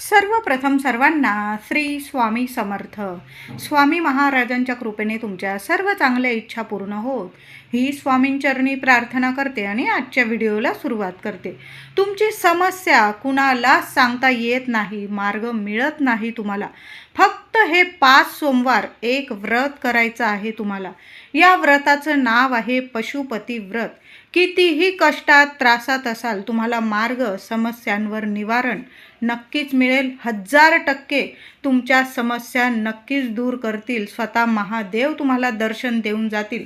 सर्वप्रथम सर्वांना श्री स्वामी समर्थ. स्वामी महाराजांच्या कृपेने तुमच्या सर्व चांगल्या इच्छा पूर्ण होत. ही स्वामींचरणी प्रार्थना करते आणि आजच्या व्हिडिओला सुरुवात करते. तुमची समस्या कुणालाच सांगता येत नाही मार्ग मिळत नाही तुम्हाला. फक्त हे पाच सोमवार एक व्रत करायचं आहे तुम्हाला. या व्रताचं नाव आहे पशुपती व्रत. कितीही कष्टात त्रासात असाल तुम्हाला मार्ग समस्यांवर निवारण नक्कीच मिळेल. हजार टक्के तुमच्या समस्या नक्कीच दूर करतील. स्वतः महादेव तुम्हाला दर्शन देऊन जातील.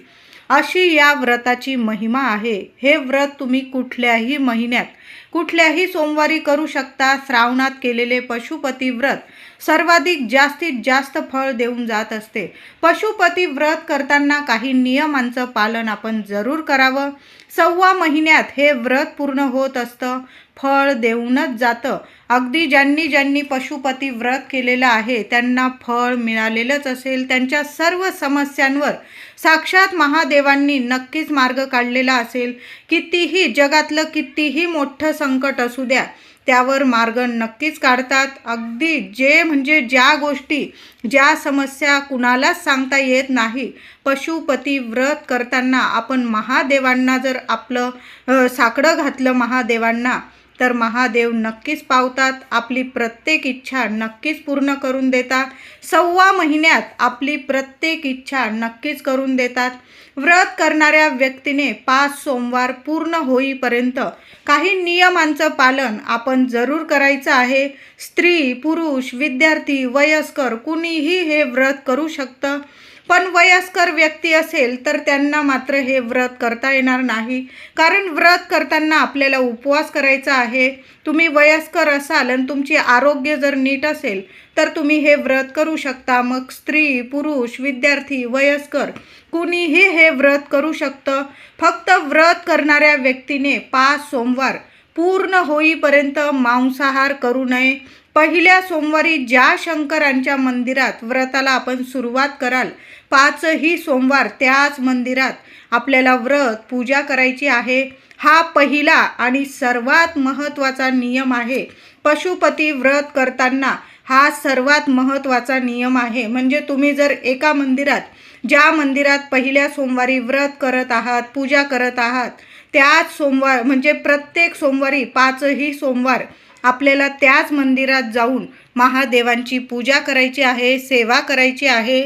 अशी या व्रताची महिमा आहे. हे व्रत तुम्ही कुठल्याही महिन्यात कुठल्याही सोमवारी करू शकता. श्रावणात केलेले पशुपती व्रत सर्वाधिक जास्तीत जास्त फळ देऊन जात असते. पशुपती व्रत करताना काही नियमांचं पालन आपण जरूर करावं. सव्वा महिन्यात हे व्रत पूर्ण होत असतं. फळ देऊनच जातं. अगदी ज्यांनी ज्यांनी पशुपती व्रत केलेलं आहे त्यांना फळ मिळालेलंच असेल. त्यांच्या सर्व समस्यांवर साक्षात महादेवांनी नक्कीच मार्ग काढलेला असेल. कितीही जगातलं कितीही मोठं संकट असू द्या त्यावर मार्ग नक्कीच काढतात. अगदी जे म्हणजे ज्या गोष्टी ज्या समस्या कुणालाच सांगता येत नाही पशुपती व्रत करताना आपण महादेवांना जर आपलं साकडं घातलं महादेवांना तर महादेव नक्कीच पावतात आपली प्रत्येक इच्छा नक्कीच पूर्ण करून देतात. सव्वा महिन्यात आपली प्रत्येक इच्छा नक्कीच करून देतात. व्रत करणाऱ्या व्यक्तीने पाच सोमवार पूर्ण होईपर्यंत काही नियमांचं पालन आपण जरूर करायचं आहे. स्त्री पुरुष विद्यार्थी वयस्कर कुणीही हे व्रत करू शकतं. पण वयस्कर व्यक्ती असेल तर त्यांना मात्र हे व्रत करता येणार नाही. कारण व्रत करताना आपल्याला उपवास करायचा आहे. तुम्ही वयस्कर असाल आणि तुमचे आरोग्य जर नीट असेल तर तुम्ही हे व्रत करू शकता. मग स्त्री पुरुष विद्यार्थी वयस्कर कुणीही हे व्रत करू शकतं. फक्त व्रत करणाऱ्या व्यक्तीने पाच सोमवार पूर्ण होईपर्यंत मांसाहार करू नये. पहिल्या सोमवारी ज्या शंकरांच्या मंदिरात व्रताला आपण सुरुवात कराल पाचही सोमवार त्याच मंदिरात आपल्याला व्रत पूजा करायची आहे. हा पहिला आणि सर्वात महत्त्वाचा नियम आहे. पशुपती व्रत करताना हा सर्वात महत्त्वाचा नियम आहे. म्हणजे तुम्ही जर एका मंदिरात ज्या मंदिरात पहिल्या सोमवारी व्रत करत आहात पूजा करत आहात त्याच सोमवार म्हणजे प्रत्येक सोमवारी पाचही सोमवार आपल्याला त्याच मंदिरात जाऊन महादेवांची पूजा करायची आहे सेवा करायची आहे.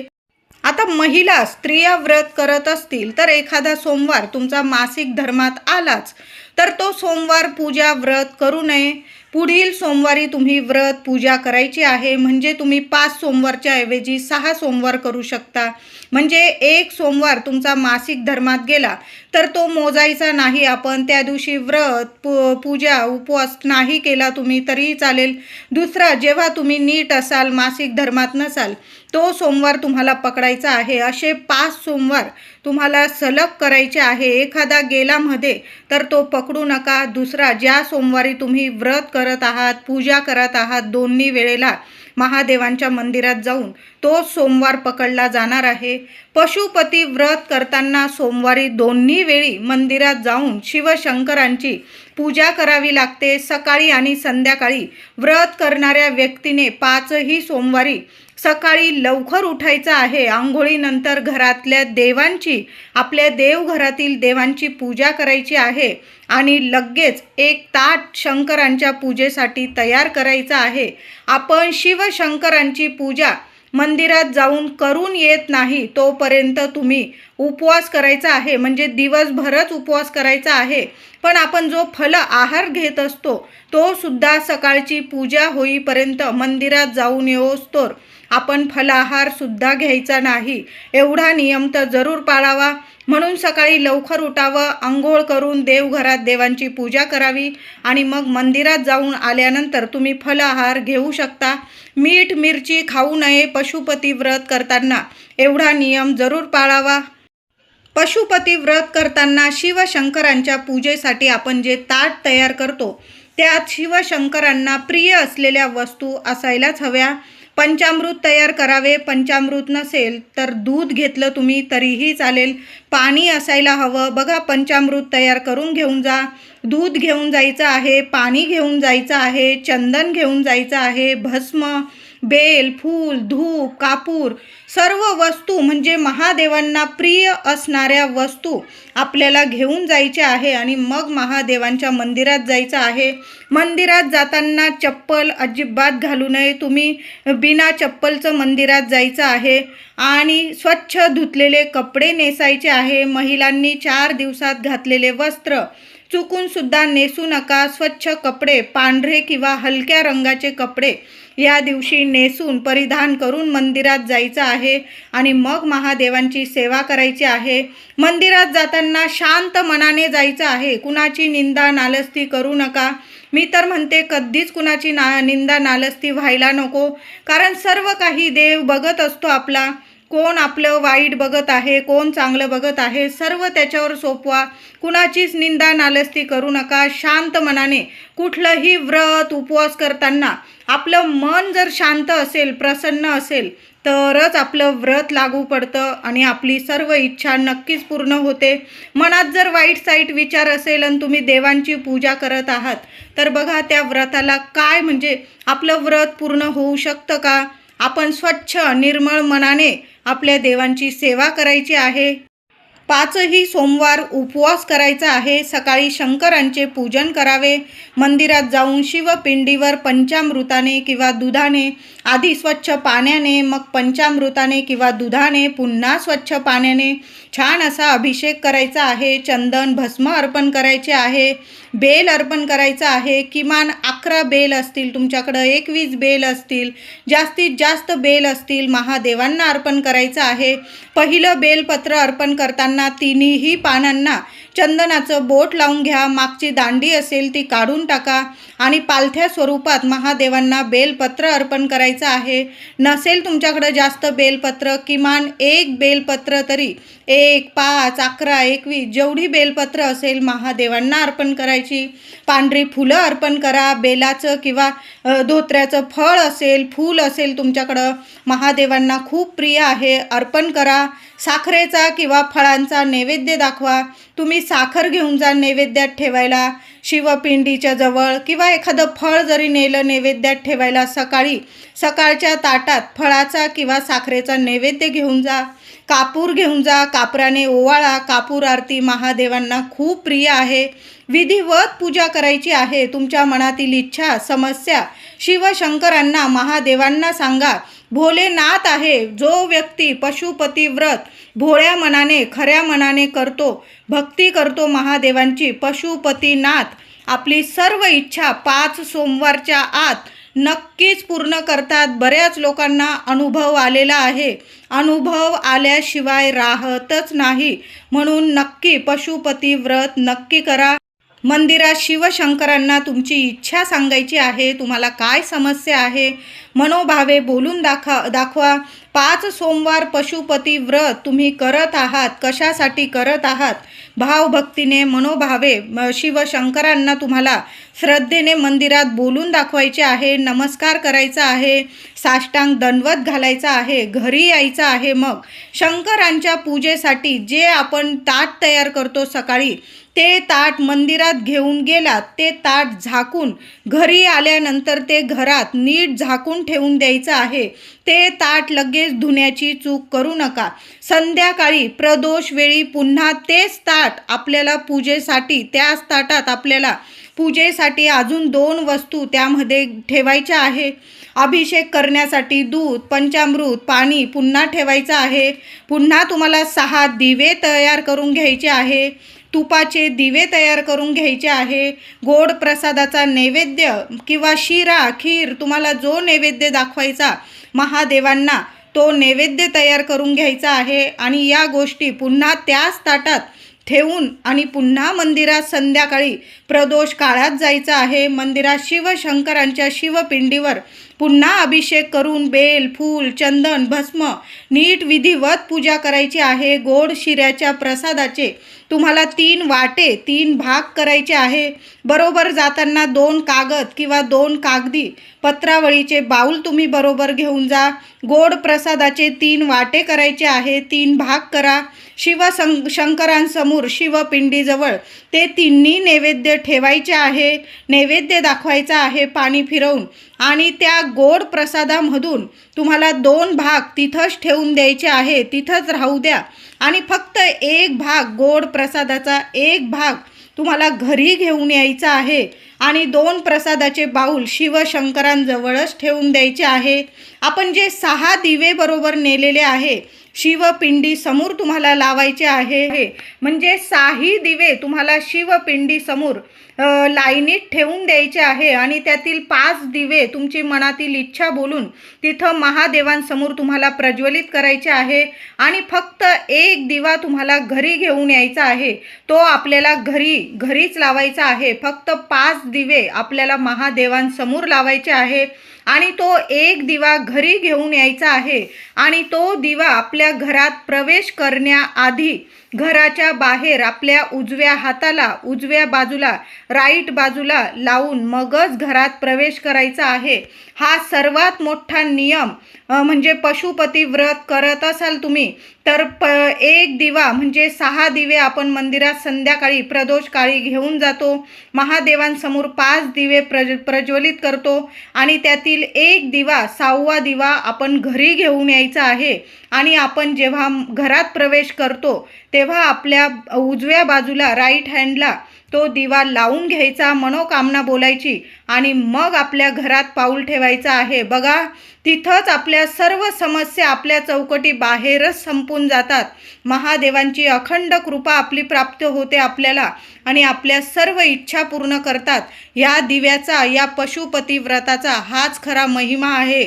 आता महिला स्त्रिया व्रत करत असतील तर एखादा सोमवार तुमचा मासिक धर्मात आलाच. तर तो सोमवार पूजा व्रत करू नये. पुढील सोमवारी तुम्ही व्रत पूजा करायची आहे. म्हणजे तुम्ही पाच सोमवारच्या ऐवजी सहा सोमवार करू शकता. म्हणजे एक सोमवार तुमचा मासिक धर्मात गेला तर तो मोजायचा नाही. आपण त्या दिवशी व्रत पू पूजा उपवास नाही केला तुम्ही तरीही चालेल. दुसरा जेव्हा तुम्ही नीट असाल मासिक धर्मात नसाल तो सोमवार तुम्हाला पकडायचा आहे. असे पाच सोमवार तुम्हाला सलग करायचे आहे. एखादा गेला मध्ये तर तो पकडू नका. दुसरा ज्या सोमवारी तुम्ही व्रत करत आहात पूजा करत आहात दोन्ही वेळेला महादेवांच्या मंदिरात जाऊन तो सोमवार पकडला जाणार आहे. पशुपती व्रत करताना सोमवारी दोन्ही वेळी मंदिरात जाऊन शिवशंकरांची पूजा करावी लागते. सकाळी आणि संध्याकाळी व्रत करणाऱ्या व्यक्तीने पाचही सोमवारी सकाळी लवकर उठायचं आहे. आंघोळीनंतर घरातल्या देवांची आपल्या देवघरातील देवांची पूजा करायची आहे आणि लगेच एक ताट शंकरांच्या पूजेसाठी तयार करायचं आहे. आपण शिवशंकरांची पूजा मंदिरात जाऊन करून येत नाही तोपर्यंत तुम्ही उपवास करायचा आहे. म्हणजे दिवसभरच उपवास करायचा आहे. पण आपण जो फल आहार घेत असतो तो सुद्धा सकाळची पूजा होईपर्यंत मंदिरात जाऊन येऊस्तोर आपण फलाहार सुद्धा घ्यायचा नाही. एवढा नियम तर जरूर पाळावा. म्हणून सकाळी लवकर उठावं आंघोळ करून देवघरात देवांची पूजा करावी आणि मग मंदिरात जाऊन आल्यानंतर तुम्ही फलाहार घेऊ शकता. मीठ मिरची खाऊ नये पशुपती व्रत करताना. एवढा नियम जरूर पाळावा. पशुपती व्रत करताना शिवशंकरांच्या पूजेसाठी आपण जे ताट तयार करतो त्यात शिवशंकरांना प्रिय असलेल्या वस्तू असायलाच हव्या. पंचामृत तयार करावे पंचामृत नसेल तर दूध घेतलं तुम्ही तरीही चालेल. पाणी असायला हवं. बघा पंचामृत तयार करून घेऊन जा. दूध घेऊन जायचं आहे पाणी घेऊन जायचं आहे चंदन घेऊन जायचं आहे भस्म बेल फूल धूप कापूर सर्व वस्तू म्हणजे महादेवांना प्रिय असणाऱ्या वस्तू आपल्याला घेऊन जायच्या आहे आणि मग महादेवांच्या मंदिरात जायचं आहे. मंदिरात जाताना चप्पल अजिबात घालू नये. तुम्ही बिना चप्पलचं मंदिरात जायचं आहे आणि स्वच्छ धुतलेले कपडे नेसायचे आहे. महिलांनी चार दिवसात घातलेले वस्त्र चुकूनसुद्धा नेसू नका. स्वच्छ कपडे पांढरे किंवा हलक्या रंगाचे कपडे या दिवशी नेसून परिधान करून मंदिरात जायचं आहे आणि मग महादेवांची सेवा करायची आहे. मंदिरात जाताना शांत मनाने जायचं आहे. कुणाची निंदा नालस्ती करू नका. मी तर म्हणते कधीच कुणाची ना निंदा नालस्ती व्हायला नको. कारण सर्व काही देव बघत असतो आपला. कोण आपलं वाईट बघत आहे कोण चांगलं बघत आहे सर्व त्याच्यावर सोपवा. कुणाचीच निंदा नालस्ती करू नका. शांत मनाने कुठलंही व्रत उपवास करताना आपलं मन जर शांत असेल प्रसन्न असेल तरच आपलं व्रत लागू पडतं आणि आपली सर्व इच्छा नक्कीच पूर्ण होते. मनात जर वाईट साईट विचार असेल आणि तुम्ही देवांची पूजा करत आहात तर बघा त्या व्रताला काय म्हणजे आपलं व्रत पूर्ण होऊ शकतं का? आपण स्वच्छ निर्मळ मनाने आपल्या देवांची सेवा करायची आहे. पाचही सोमवार उपवास करायचा आहे. सकाळी शंकरांचे पूजन करावे. मंदिरात जाऊन शिवपिंडीवर पंचामृताने किंवा दुधाने आधी स्वच्छ पाण्याने मग पंचामृताने किंवा दुधाने पुन्हा स्वच्छ पाण्याने छान असा अभिषेक करायचा आहे. चंदन भस्म अर्पण करायचे आहे. बेल अर्पण करायचं आहे. किमान अकरा बेल असतील तुमच्याकडं एकवीस बेल असतील जास्तीत जास्त बेल असतील महादेवांना अर्पण करायचं आहे. पहिलं बेलपत्र अर्पण करताना तिन्हीही पानांना चंदनाचं बोट लावून घ्या मागची दांडी असेल ती काढून टाका आणि पालथ्या स्वरूपात महादेवांना बेलपत्र अर्पण करायचं आहे. नसेल तुमच्याकडं जास्त बेलपत्र किमान एक बेलपत्र तरी. एक पाच अकरा एकवीस जेवढी बेलपत्र असेल महादेवांना अर्पण करायची. पांढरी फुलं अर्पण करा बेलाचं किंवा धोत्र्याचं फळ असेल फूल असेल तुमच्याकडं. महादेवांना खूप प्रिय आहे अर्पण करा. साखरेचा किंवा फळांचा नैवेद्य दाखवा. तुम्ही साखर घेऊन जा नैवेद्यात ठेवायला शिवपिंडीच्या जवळ किंवा एखादं फळ जरी नेलं नैवेद्यात ठेवायला सकाळी सकाळच्या ताटात फळाचा किंवा साखरेचा नैवेद्य घेऊन जा. कापूर घेऊन जा कापराने ओवाळा. कापूर आरती महादेवांना खूप प्रिय आहे. विधिवत पूजा करायची आहे. तुमच्या मनातील इच्छा समस्या शिवशंकरांना महादेवांना सांगा. भोलेनाथ आहे. जो व्यक्ती पशुपती व्रत भोळ्या मनाने खऱ्या मनाने करतो भक्ती करतो महादेवांची पशुपतीनाथ आपली सर्व इच्छा पाच सोमवारच्या आत नक्कीच पूर्ण करतात. बऱ्याच लोकांना अनुभव आलेला आहे. अनुभव आल्याशिवाय राहतच नाही. म्हणून नक्की पशुपती व्रत नक्की करा. मंदिरात शिवशंकरांना तुमची इच्छा सांगायची आहे तुम्हाला काय समस्या आहे? मनोभावे बोलून दाखा दाखवा. पाच सोमवार पशुपती व्रत तुम्ही करत आहात. कशासाठी करत आहात? भावभक्तीने मनोभावे शिवशंकरांना तुम्हाला श्रद्धेने मंदिरात बोलून दाखवायचे आहे नमस्कार करायचा आहे साष्टांग दंडवत घालायचा आहे घरी यायचं आहे मग. शंकरांच्या पूजेसाठी जे आपण ताट तयार करतो सकाळी ते ताट मंदिरात घेऊन गेलात ते ताट झाकून घरी आल्यानंतर ते घरात नीट झाकून ठेवून द्यायचं आहे. ते ताट लगेच धुण्याची चूक करू नका. संध्याकाळी प्रदोष वेळी पुन्हा तेच ताट आपल्याला पूजेसाठी त्याच ताटात आपल्याला पूजेसाठी अजून दोन वस्तू त्यामध्ये ठेवायच्या आहे. अभिषेक करण्यासाठी दूध पंचामृत पाणी पुन्हा ठेवायचं आहे. पुन्हा तुम्हाला सहा दिवे तयार करून घ्यायचे आहे. तुपाचे दिवे तयार करून घ्यायचे आहे. गोड प्रसादाचा नैवेद्य किंवा शिरा खीर तुम्हाला जो नैवेद्य दाखवायचा महादेवांना तो नैवेद्य तयार करून घ्यायचा आहे. आणि या गोष्टी पुन्हा त्याच ताटात ठेवून आणि पुन्हा मंदिरात संध्याकाळी प्रदोष काळात जायचं आहे. मंदिरात शिवशंकरांच्या शिवपिंडीवर पुन्हा अभिषेक करून बेल फूल चंदन भस्म नीट विधिवत पूजा करायची आहे. गोड शिऱ्याच्या प्रसादाचे तुम्हाला तीन वाटे तीन भाग करायचे आहे. बरोबर जाताना दोन कागद किंवा दोन कागदी पत्रावळीचे बाऊल तुम्ही बरोबर घेऊन जा. गोड प्रसादाचे तीन वाटे करायचे आहे तीन भाग करा. शिव सं शंकरांसमोर शिवपिंडीजवळ ते तिन्ही नैवेद्य ठेवायचे आहे. नैवेद्य दाखवायचा आहे पाणी फिरवून. आणि त्या गोड प्रसादामधून तुम्हाला दोन भाग तिथंच ठेवून द्यायचे आहे. तिथंच राहू द्या. आणि फक्त एक भाग गोड प्रसादाचा एक भाग तुम्हाला घरी घेऊन यायचा आहे आणि दोन प्रसादाचे बाऊल शिवशंकरांजवळच ठेवून द्यायचे आहे. आपण जे सहा दिवे बरोबर नेलेले आहे शिवपिंडी समोर तुम्हाला लावायचे आहे. म्हणजे साही दिवे तुम्हाला शिवपिंडी समोर लाईनीत ठेवून द्यायचे आहे आणि त्यातील पाच दिवे तुमची मनातील इच्छा बोलून तिथं महादेवांसमोर तुम्हाला प्रज्वलित करायचे आहे आणि फक्त एक दिवा तुम्हाला घरी घेऊन यायचा आहे. तो आपल्याला घरी घरीच लावायचा आहे. फक्त पाच दिवे आपल्याला महादेवांसमोर लावायचे आहे. आणि तो एक दिवा घरी घेऊन यायचा आहे आणि तो दिवा आपल्या घरात प्रवेश करण्याआधी घराच्या बाहेर आपल्या उजव्या हाताला उजव्या बाजूला राईट बाजूला लावून मगच घरात प्रवेश करायचा आहे. हा सर्वात मोठा नियम म्हणजे पशुपती व्रत करत असाल तुम्ही तर प एक दिवा म्हणजे सहा दिवे आपण मंदिरात संध्याकाळी प्रदोष काळी घेऊन जातो. महादेवांसमोर पाच दिवे प्रज प्रज्वलित करतो आणि त्यातील एक दिवा सहावा दिवा आपण घरी घेऊन यायचा आहे. आणि आपण जेव्हा घरात प्रवेश करतो तेव्हा आपल्या उजव्या बाजूला राईट हँडला तो दिवा लावून घ्यायचा मनोकामना बोलायची आणि मग आपल्या घरात पाऊल ठेवायचं आहे. बघा तिथंच आपल्या सर्व समस्या आपल्या चौकटी बाहेरच संपून जातात. महादेवांची अखंड कृपा आपली प्राप्त होते आपल्याला आणि आपल्या सर्व इच्छा पूर्ण करतात. या दिव्याचा या पशुपती व्रताचा हाच खरा महिमा आहे.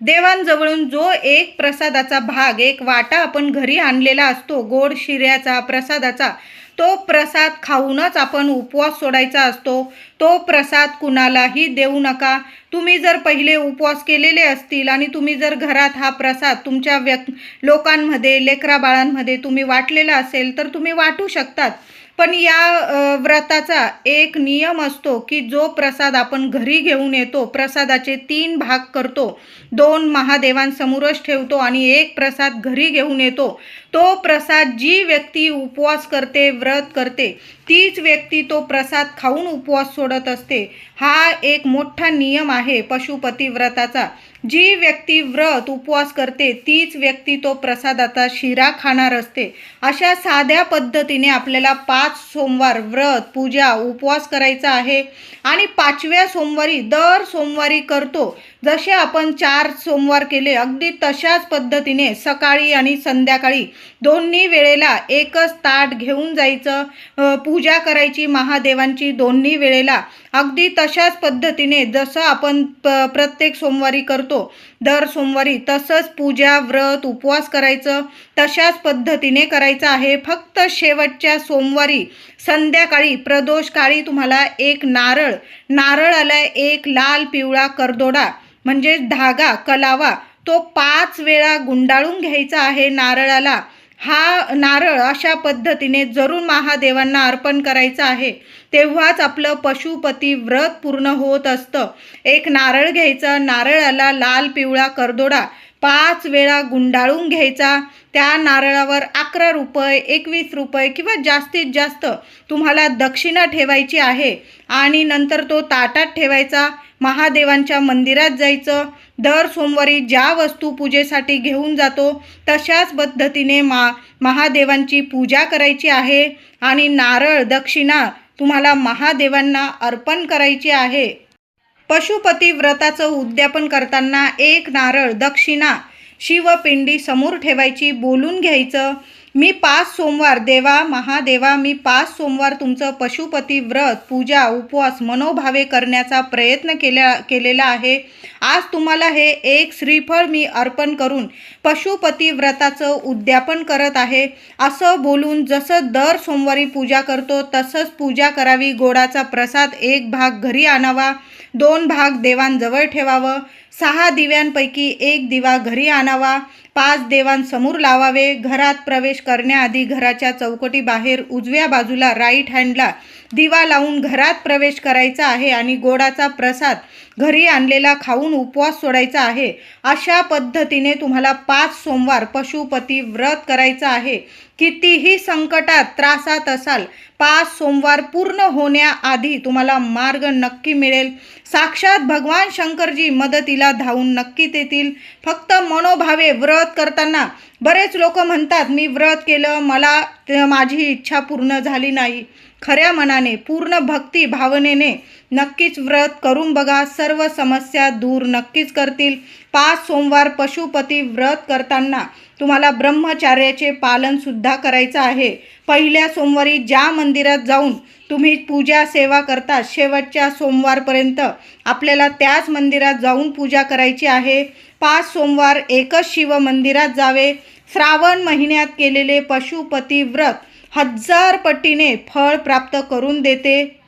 देवांजवळून जो एक प्रसादाचा भाग एक वाटा आपण घरी आणलेला असतो गोड शिऱ्याचा प्रसादाचा तो प्रसाद खाऊनच आपण उपवास सोडायचा असतो. तो प्रसाद कुणालाही देऊ नका. तुम्ही जर पहिले उपवास केलेले असतील आणि तुम्ही जर घरात हा प्रसाद तुमच्या व्यक् लोकांमध्ये लेकरा बाळांमध्ये तुम्ही वाटलेला असेल तर तुम्ही वाटू शकतात. पण या व्रताचा एक नियम असतो की जो प्रसाद आपण घरी घेऊन येतो प्रसादाचे तीन भाग करतो. दोन महादेवांसमोरच ठेवतो आणि एक प्रसाद घरी घेऊन येतो. तो प्रसाद जी व्यक्ती उपवास करते व्रत करते तीच व्यक्ती तो प्रसाद खाऊन उपवास सोडत असते. हा एक मोठा नियम आहे पशुपती व्रताचा. जी व्यक्ती व्रत उपवास करते तीच व्यक्ती तो प्रसादाचा शिरा खाणार असते. अशा साध्या पद्धतीने आपल्याला पाच सोमवार व्रत पूजा उपवास करायचा आहे. आणि पाचव्या सोमवारी दर सोमवारी करतो. जसे आपण चार सोमवार केले अगदी तशाच पद्धतीने सकाळी आणि संध्याकाळी दोन्ही वेळेला एकच ताट घेऊन जायचं पूजा करायची महादेवांची दोन्ही वेळेला. अगदी तशाच पद्धतीने जसं आपण प प्रत्येक सोमवारी करतो दर सोमवारी तसंच पूजा व्रत उपवास करायचं तशाच पद्धतीने करायचं आहे. फक्त शेवटच्या सोमवारी संध्याकाळी प्रदोषकाळी तुम्हाला एक नारळ नारळाला एक लाल पिवळा करदोडा. म्हणजे धागा कलावा तो पाच वेळा गुंडाळून घ्यायचा आहे नारळाला. हा नारळ अशा पद्धतीने जरूर महादेवांना अर्पण करायचा आहे. तेव्हाच आपलं पशुपती व्रत पूर्ण होत असतं. एक नारळ घ्यायचं नारळाला लाल पिवळा करदोडा पाच वेळा गुंडाळून घ्यायचा. त्या नारळावर अकरा रुपये एकवीस रुपये किंवा जास्तीत जास्त तुम्हाला दक्षिणा ठेवायची आहे. आणि नंतर तो ताटात ठेवायचा. महादेवांच्या मंदिरात जायचं. दर सोमवारी ज्या वस्तू पूजेसाठी घेऊन जातो तशाच पद्धतीने मा महादेवांची पूजा करायची आहे. आणि नारळ दक्षिणा तुम्हाला महादेवांना अर्पण करायची आहे. पशुपती व्रताचं उद्यापन करताना एक नारळ दक्षिणा शिवपिंडी समोर ठेवायची बोलून घ्यायचं मी पाच सोमवार देवा महादेवा मी पाच सोमवार तुमचं पशुपती व्रत पूजा उपवास मनोभावे करण्याचा प्रयत्न केल्या केलेला आहे. आज तुम्हाला हे एक श्रीफळ मी अर्पण करून पशुपती व्रताचं उद्यापन करत आहे. असं बोलून जसं दर सोमवारी पूजा करतो तसंच पूजा करावी गोडाचा प्रसाद एक भाग घरी आणावा. दोन भाग देवांजवळ ठेवावं. सहा दिव्यांपैकी एक दिवा घरी आणावा पाच देवांसमोर लावावे घरात प्रवेश करण्याआधी घराच्या चौकटी बाहेर उजव्या बाजूला राईट हँडला दिवा लावून घरात प्रवेश करायचा आहे आणि गोडाचा प्रसाद घरी आणलेला खाऊन उपवास सोडायचा आहे. अशा पद्धतीने तुम्हाला पाच सोमवार पशुपती व्रत करायचं आहे. कितीही संकटात त्रासात असाल पाच सोमवार पूर्ण होण्याआधी तुम्हाला मार्ग नक्की मिळेल. साक्षात भगवान शंकरजी मदतीला धावून नक्कीच येतील. फक्त मनोभावे व्रत करताना बरेच लोक म्हणतात मी व्रत केलं मला माझी इच्छा पूर्ण झाली नाही. खऱ्या मनाने पूर्ण भक्ती भावनेने नक्कीच व्रत करून बघा. सर्व समस्या दूर नक्कीच करतील. पाच सोमवार पशुपती व्रत करताना तुम्हाला ब्रह्मचार्याचे पालनसुद्धा करायचं आहे. पहिल्या सोमवारी ज्या मंदिरात जाऊन तुम्ही पूजा सेवा करता शेवटच्या सोमवारपर्यंत आपल्याला त्याच मंदिरात जाऊन पूजा करायची आहे. पाच सोमवार एकच शिव मंदिरात जावे. श्रावण महिन्यात केलेले पशुपती व्रत हजार पटीने फळ प्राप्त करून देते.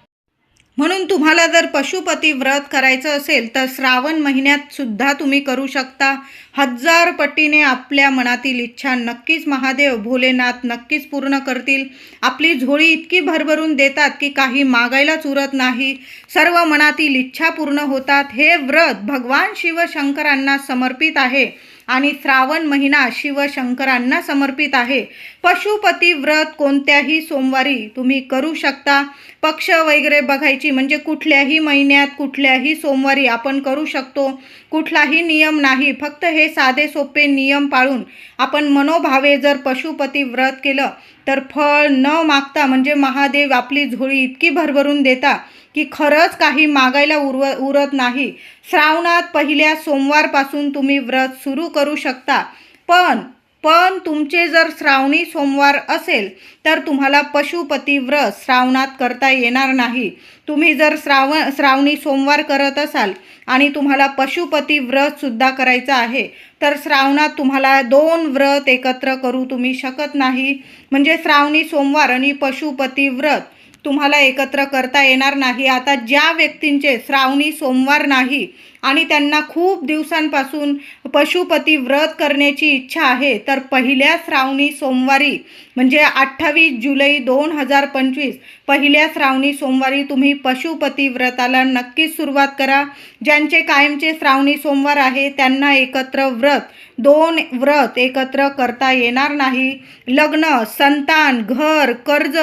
म्हणून तुम्हाला जर पशुपती व्रत करायचं असेल तर श्रावण महिन्यात सुद्धा तुम्ही करू शकता. हजार पटीने आपल्या मनातील इच्छा नक्कीच महादेव भोलेनाथ नक्कीच पूर्ण करतील. आपली झोळी इतकी भरभरून देतात की काही मागायलाच उरत नाही. सर्व मनातील इच्छा पूर्ण होतात. हे व्रत भगवान शिवशंकरांना समर्पित आहे. आणि श्रावण महिना शिवशंकरांना समर्पित आहे. पशुपती व्रत कोणत्याही सोमवारी तुम्ही करू शकता. पक्ष वगैरे बघायची म्हणजे कुठल्याही महिन्यात कुठल्याही सोमवारी आपण करू शकतो. कुठलाही नियम नाही. फक्त हे साधे सोपे नियम पाळून आपण मनोभावे जर पशुपती व्रत केलं तर फळ न मागता म्हणजे महादेव आपली झोळी इतकी भरभरून देता की खरंच काही मागायला उरव उरत नाही. श्रावणात पहिल्या सोमवारपासून तुम्ही व्रत सुरू करू शकता. पण पण तुमचे जर श्रावणी सोमवार असेल तर तुम्हाला पशुपती व्रत श्रावणात करता येणार नाही. तुम्ही जर श्रावण श्रावणी सोमवार करत असाल आणि तुम्हाला पशुपती व्रतसुद्धा करायचं आहे तर श्रावणात तुम्हाला दोन व्रत एकत्र करू तुम्ही शकत नाही. म्हणजे श्रावणी सोमवार आणि पशुपती व्रत तुम्हाला एकत्र करता येणार नाही. आता ज्या व्यक्तींचे श्रावणी सोमवार नाही आणि त्यांना खूप दिवसांपासून पशुपती व्रत करण्याची इच्छा आहे. तर पहिल्या श्रावणी सोमवारी म्हणजे अठ्ठावीस जुलै दोन हजार पंचवीस पहिल्या श्रावणी सोमवारी तुम्ही पशुपती व्रताला नक्कीच सुरुवात करा. ज्यांचे कायमचे श्रावणी सोमवार आहे त्यांना एकत्र व्रत दोन व्रत एकत्र करता येणार नाही. लग्न संतान घर कर्ज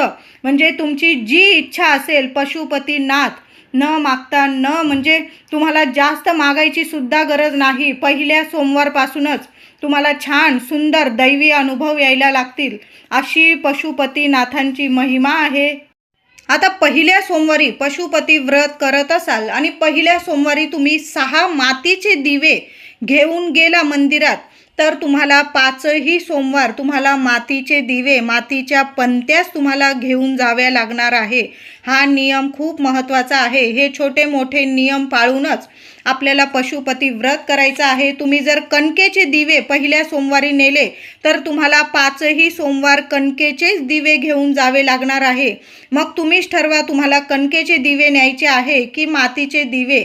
म्हणजे तुमची जी इच्छा असेल पशुपतीनाथ न मागता न म्हणजे तुम्हाला जास्त मागायची सुद्धा गरज नाही. पहिल्या सोमवारपासूनच तुम्हाला छान सुंदर दैवी अनुभव यायला लागतील. अशी पशुपतीनाथांची महिमा आहे. आता पहिल्या सोमवारी पशुपती व्रत करत असाल आणि पहिल्या सोमवारी तुम्ही सहा मातीचे दिवे घेऊन गेला मंदिरात. तर तुम्हाला पाचही सोमवार तुम्हाला मातीचे दिवे मातीच्या पंत्याच तुम्हाला घेऊन जाव्या लागणार आहे. हा नियम खूप महत्त्वाचा आहे. हे छोटे मोठे नियम पाळूनच आपल्याला पशुपती व्रत करायचं आहे. तुम्ही जर कणकेचे दिवे पहिल्या सोमवारी नेले तर तुम्हाला पाचही सोमवार कणकेचेच दिवे घेऊन जावे लागणार आहे. मग तुम्हीच ठरवा तुम्हाला कणकेचे दिवे न्यायचे आहे की मातीचे दिवे.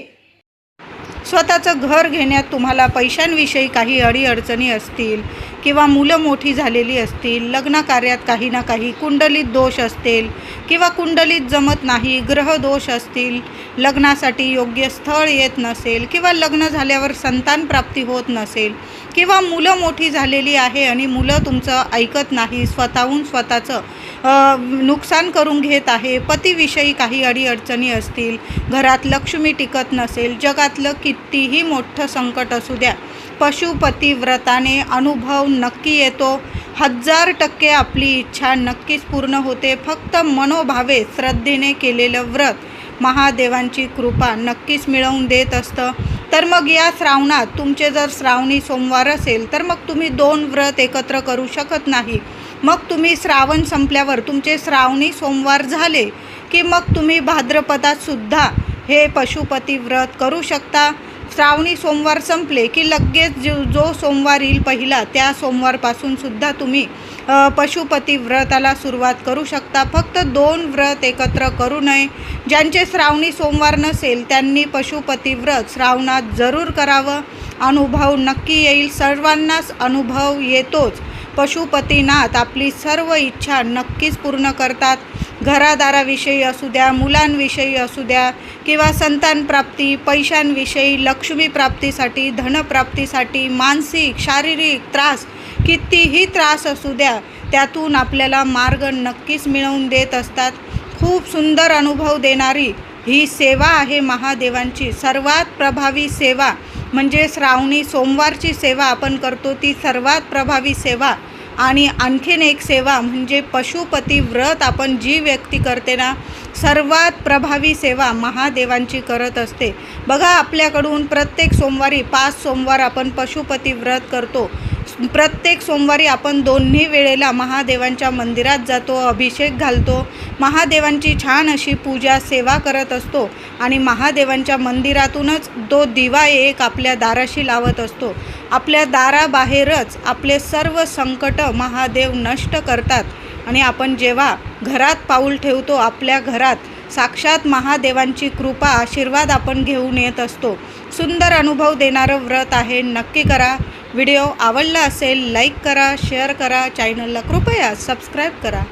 स्वतःचं घर घेण्यात तुम्हाला पैशांविषयी काही अडीअडचणी असतील किंवा मुलं मोठी झालेली असतील लग्न कार्यात काही ना काही कुंडलीत दोष असतील किंवा कुंडलीत जमत नाही ग्रह दोष असतील लग्नासाठी योग्य स्थळ येत नसेल किंवा लग्न झाल्यावर संतान प्राप्ती होत नसेल किंवा मुलं मोठी झालेली आहे आणि मुलं तुमचं ऐकत नाही स्वतःहून स्वतःचं नुकसान करून घेत आहे पतीविषयी काही अडीअडचणी असतील घरात लक्ष्मी टिकत नसेल जगातलं कितीही मोठं संकट असू द्या पशुपती व्रताने अनुभव नक्की येतो. हजार टक्के आपली इच्छा नक्कीच पूर्ण होते. फक्त मनोभावे श्रद्धेने केलेलं व्रत महादेवांची कृपा नक्कीच मिळवून देत असतं. तर मग या श्रावणात तुमचे जर श्रावणी सोमवार असेल तर मग तुम्ही दोन व्रत एकत्र करू शकत नाही. मग तुम्ही श्रावण संपल्यावर तुमचे श्रावणी सोमवार झाले की मग तुम्ही भाद्रपदातसुद्धा हे पशुपती व्रत करू शकता. श्रावणी सोमवार संपले की लगेच जो जो सोमवार येईल पहिला त्या सोमवारपासून सुद्धा तुम्ही पशुपती व्रताला सुरुवात करू शकता. फक्त दोन व्रत एकत्र करू नये. ज्यांचे श्रावणी सोमवार नसेल त्यांनी पशुपती व्रत श्रावणात जरूर करावं. अनुभव नक्की येईल. सर्वांनाच अनुभव येतोच. पशुपतीनाथ आपली सर्व इच्छा नक्कीच पूर्ण करतात. घरादाराविषयी असू द्या मुलांविषयी असू द्या किंवा संतानप्राप्ती पैशांविषयी लक्ष्मी प्राप्तीसाठी धनप्राप्तीसाठी मानसिक शारीरिक त्रास कितीही त्रास असू द्या त्यातून आपल्याला मार्ग नक्कीच मिळवून देत असतात. खूप सुंदर अनुभव देणारी ही सेवा आहे महादेवांची. सर्वात प्रभावी सेवा म्हणजे श्रावणी सोमवारची सेवा आपण करतो ती सर्वात प्रभावी सेवा आणि आणखीन एक सेवा म्हणजे पशुपती व्रत आपण जी व्यक्ती करते ना सर्वात प्रभावी सेवा महादेवांची करत असते. बघा आपल्याकडून प्रत्येक सोमवारी पाच सोमवार आपण पशुपती व्रत करतो. प्रत्येक सोमवारी आपण दोन्ही वेळेला महादेवांच्या मंदिरात जातो अभिषेक घालतो. महादेवांची छान अशी पूजा सेवा करत असतो आणि महादेवांच्या मंदिरातूनच तो दिवा एक आपल्या दाराशी लावत असतो. आपल्या दाराबाहेरच आपले सर्व संकट महादेव नष्ट करतात. आणि आपण जेव्हा घरात पाऊल ठेवतो आपल्या घरात साक्षात महादेवांची कृपा आशीर्वाद आपण घेऊन येत असतो. सुंदर अनुभव देणारं व्रत आहे नक्की करा. व्हिडिओ आवडला असेल लाईक करा शेअर करा. चॅनलला कृपया सबस्क्राईब करा.